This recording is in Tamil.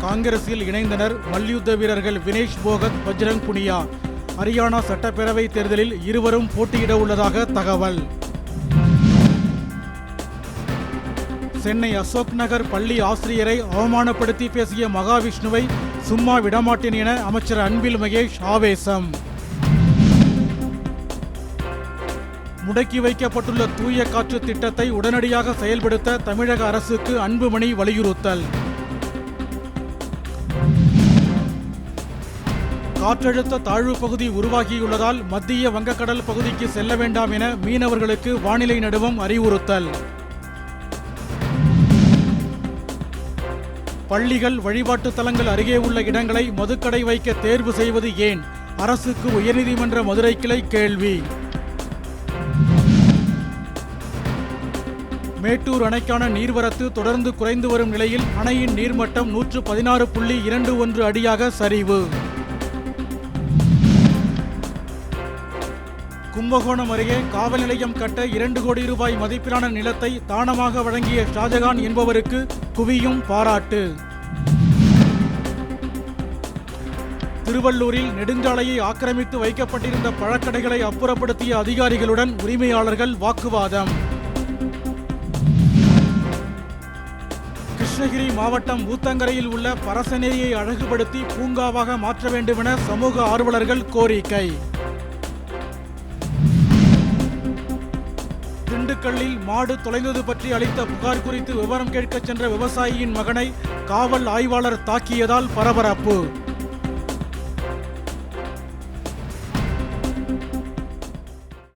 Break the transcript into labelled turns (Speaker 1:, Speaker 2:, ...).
Speaker 1: காங்கிரஸில் இணைந்தனர் மல்யுத்த வீரர்கள் வினேஷ் போகத் பஜ்ரங் புனியா. ஹரியானா சட்டப்பேரவை தேர்தலில் இருவரும் போட்டியிட உள்ளதாக தகவல். சென்னை அசோக் நகர் பள்ளி ஆசிரியரை அவமானப்படுத்தி பேசிய மகாவிஷ்ணுவை சும்மா விடமாட்டேன் என அமைச்சர் அன்பில் மகேஷ் ஆவேசம். முடக்கி வைக்கப்பட்டுள்ள தூய காற்று திட்டத்தை உடனடியாக செயல்படுத்த தமிழக அரசுக்கு அன்புமணி வலியுறுத்தல். காற்றழுத்த தாழ்வு பகுதி உருவாகியுள்ளதால் மத்திய வங்கக்கடல் பகுதிக்கு செல்ல வேண்டாம் என மீனவர்களுக்கு வானிலை நடுவம் அறிவுறுத்தல். பள்ளிகள் வழிபாட்டு தலங்கள் அருகே உள்ள இடங்களை மதுக்கடை வைக்க தேர்வு செய்வது ஏன்? அரசுக்கு உயர்நீதிமன்ற மதுரை கிளை கேள்வி. மேட்டூர் அணைக்கான நீர்வரத்து தொடர்ந்து குறைந்து வரும் நிலையில் அணையின் நீர்மட்டம் நூற்று பதினாறு புள்ளி இரண்டு ஒன்று அடியாக சரிவு. கும்பகோணம் அருகே காவல் நிலையம் கட்ட இரண்டு கோடி ரூபாய் மதிப்பிலான நிலத்தை தானமாக வழங்கிய ஷாஜகான் என்பவருக்கு குவியும் பாராட்டு. திருவள்ளூரில் நெடுஞ்சாலையை ஆக்கிரமித்து வைக்கப்பட்டிருந்த பழக்கடைகளை அப்புறப்படுத்திய அதிகாரிகளுடன் உரிமையாளர்கள் வாக்குவாதம். கிருஷ்ணகிரி மாவட்டம் ஊத்தங்கரையில் உள்ள பரசநேரியை அழகுபடுத்தி பூங்காவாக மாற்ற வேண்டுமென சமூக ஆர்வலர்கள் கோரிக்கை. நாட்களில் மாடு தொலைந்தது பற்றி அளித்த புகார் குறித்து விவரம் கேட்கச் சென்ற விவசாயியின் மகனை காவல் ஆய்வாளர் தாக்கியதால் பரபரப்பு.